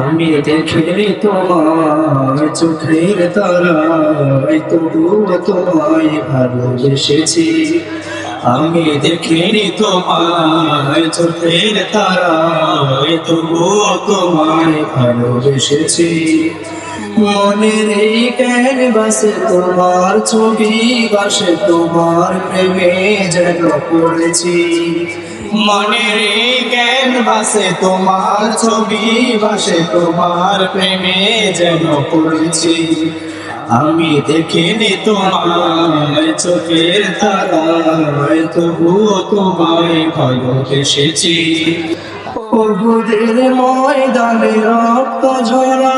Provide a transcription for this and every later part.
আমি দেখলে তোমার চোখের তারাই তবুও তোমায় ভালোবেসেছি। আমি দেখিনি তোমার চোখের তারা তবুও তোমায় ভালোবেসেছি। মনের এই ক্যানভাসে, তোমার ছবি বাসে, তোমার প্রেমে যেন পড়েছি। মনের এই তোমার ছবি বাসে, তোমার প্রেমে যেন পড়েছি। আমি দেখিনি তোমার চোখের তারায় তবুও তোমায় ভালোবেসেছি প্রভুদের ময়দানে রক্ত ঝরালে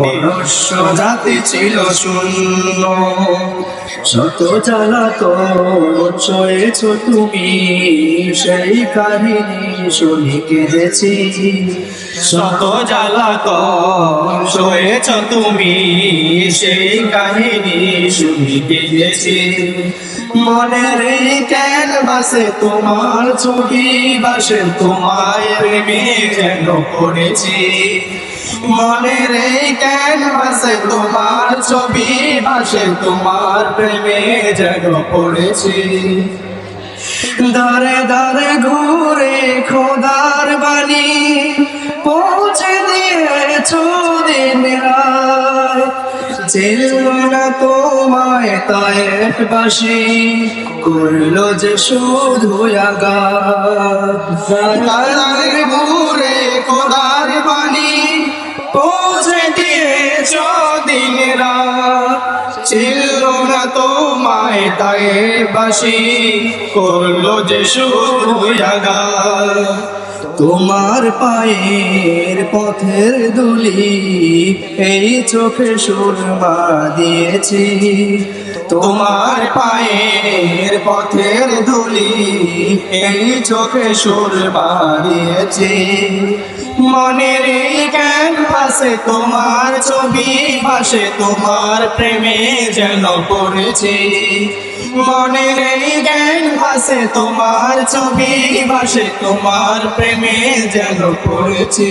মনুষ্য জাতি ছিল শূন্য। শত জ্বালা তো সয়েছ তুমি, সেই কাহিনী শুনি কেঁদেছি। শত জ্বালা তো সয়েছ তুমি, সেই কাহিনী শুনি কেঁদেছি। মনের ক্যানভাসে তোমার ছবি বাসে, তোমায় প্রেমে যেন পড়েছি মনের ক্যানভাসে তোমার ছবি বাসে, তোমার প্রেমে যেন পড়েছি দারে দারে ঘুরে খোদার বাণী পৌঁছে দিয়েছ দিন রায় ছিল না তোমায় তায়ের বাসি করল যে শুধু আগার ঘুরে খোদার বাণী পৌঁছে দিয়েছ দিন রাত। ছিল না তোমায় তায়ে বাসি করল যে শুধু আগার তোমার পায়ের পথের দুলি এই চোখে সুরমা দিয়েছি। তোমার পায়ের পথের দুলি এই চোখে সুরমা দিয়েছি। মনের ক্যানভাসে তোমার ছবি ভাসে, তোমার প্রেমে যেন পড়েছে। মনের ভাসে তোমার ছবি ভাসে, তোমার প্রেমে যেন পড়েছি।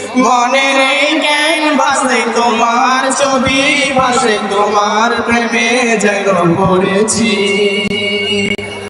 মনের জ্ঞান ভাসে তোমার ছবি ভাসে তোমার প্রেমে যেন পড়েছি